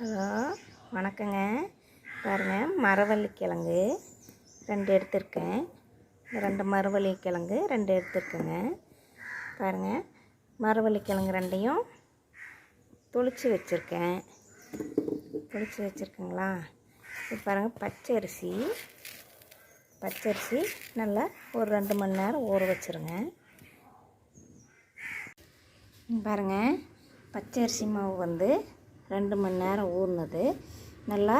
Hello வணக்கங்க. பாருங்கள் மரவள்ளி கிழங்கு ரெண்டு எடுத்திருக்கேன். ரெண்டு மரவள்ளி கிழங்கு ரெண்டு எடுத்திருக்கேங்க. பாருங்கள் மரவள்ளி கிழங்கு ரெண்டையும் தொளிச்சு வச்சுருக்கேன். தொளிச்சு வச்சுருக்கேங்களா? இப்போ பாருங்கள் பச்சை அரிசி. பச்சரிசி நல்லா ஒரு ரெண்டு மணி நேரம் ஊற வச்சுருங்க. பாருங்கள் பாருங்க பச்சரிசி மாவு வந்து ரெண்டு மணி நேரம் ஊறினது. நல்லா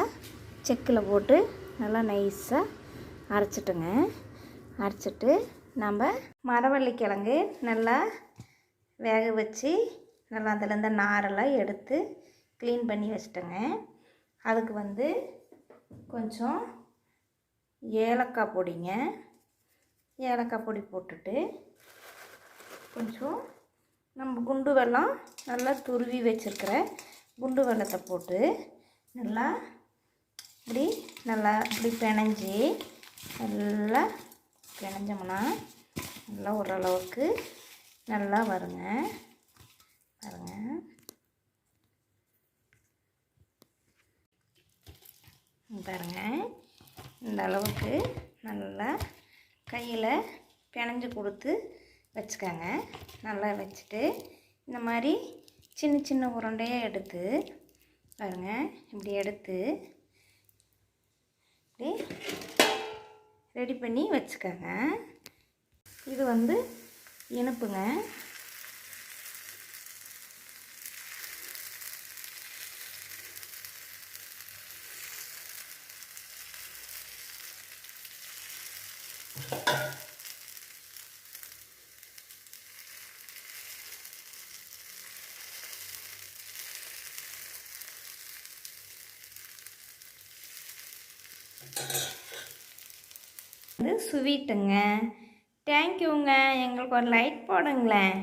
செக்கில் போட்டு நல்லா நைஸாக அரைச்சிட்டுங்க. அரைச்சிட்டு நம்ம மரவள்ளி கிழங்கு நல்லா வேக வச்சு நல்லா அதில் நாரெல்லாம் எடுத்து க்ளீன் பண்ணி வச்சிட்டேங்க. அதுக்கு வந்து கொஞ்சம் ஏலக்காய் பொடிங்க. ஏலக்காய் பொடி போட்டுட்டு கொஞ்சம் நம்ம குண்டு வெள்ளம் நல்லா துருவி வச்சுருக்கிற குண்டு வெள்ளத்தை போட்டு நல்லா இப்படி நல்லா இப்படி பிணைஞ்சி நல்லா பிணைஞ்சோம்னா நல்லா ஓரளவுக்கு நல்லா வருங்க. பாருங்க. பாருங்க. இந்த அளவுக்கு நல்லா கையில் பிணைஞ்சு கொடுத்து வச்சுக்கோங்க. நல்லா வச்சுட்டு இந்த மாதிரி சின்ன சின்ன உருண்டையாக எடுத்து பாருங்க. இப்படி எடுத்து இப்படி ரெடி பண்ணி வச்சுக்கோங்க. இது வந்து இனிப்புங்க. இது ஸ்வீட்டுங்க தேங்க்யூங்க எங்களுக்கு ஒரு லைட் போடுங்களேன்.